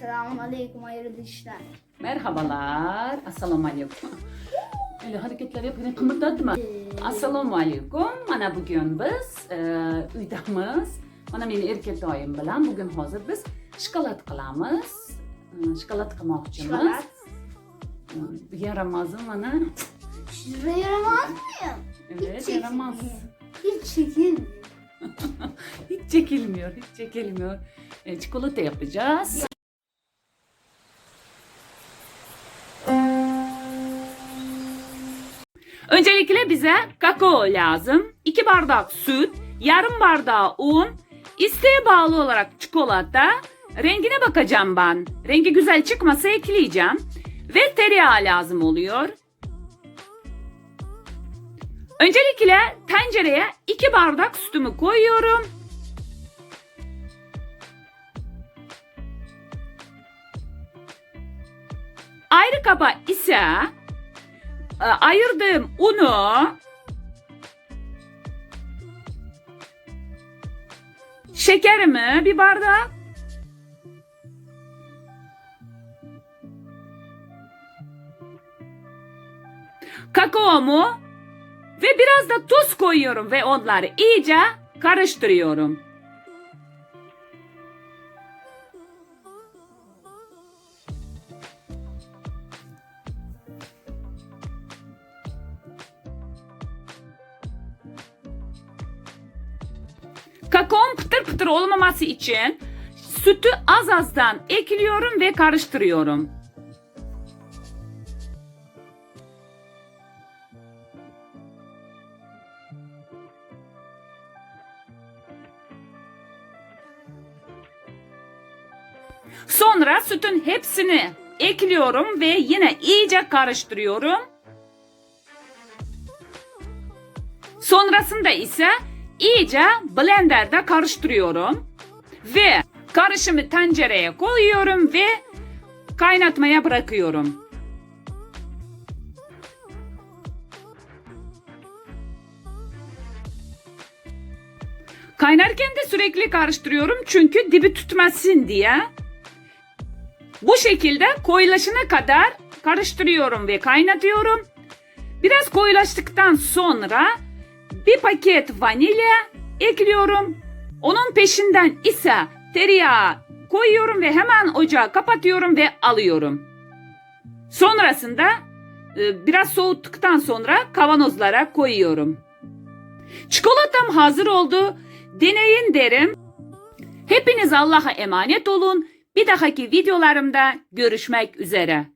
Selamun aleyküm hayırlı işler. Merhabalar. Assalomu alaykum. Öyle hareketler yapın. Kımırdatma. Assalomu alaykum. Mana bugun biz e, uydamiz. Mana meni erkak doim bilan bugun hozir biz shokolad qilamiz. E, Shokolad qilmoqchimiz. E, Yaramazmi mana. Yaramaz mıyım? Evet, yaramaz. Hiç çekilmiyor. Hiç çekilmiyor, hiç çekilmiyor. E, çikolata yapacağız. Öncelikle bize kakao lazım. 2 bardak süt, yarım bardağı un, isteğe bağlı olarak çikolata. Rengine bakacağım ben. Rengi güzel çıkmasa ekleyeceğim. Ve tereyağı lazım oluyor. Öncelikle tencereye 2 bardak sütümü koyuyorum. Ayrı kaba ise ayırdığım unu şekerimi bir bardak kakaomu ve biraz da tuz koyuyorum ve onları iyice karıştırıyorum. Kakaom pıtır pıtır olmaması için sütü az azdan ekliyorum ve karıştırıyorum. Sonra sütün hepsini ekliyorum ve yine iyice karıştırıyorum. Sonrasında ise iyice blenderda karıştırıyorum. Ve karışımı tencereye koyuyorum ve kaynatmaya bırakıyorum. Kaynarken de sürekli karıştırıyorum çünkü dibi tutmasın diye. Bu şekilde koyulaşana kadar karıştırıyorum ve kaynatıyorum. Biraz koyulaştıktan sonra bir paket vanilya ekliyorum. Onun peşinden ise tereyağı koyuyorum ve hemen ocağı kapatıyorum ve alıyorum. Sonrasında e, biraz soğuttuktan sonra kavanozlara koyuyorum. Çikolatam hazır oldu. Deneyin derim. Hepiniz Allah'a emanet olun. Bir dahaki videolarımda görüşmek üzere.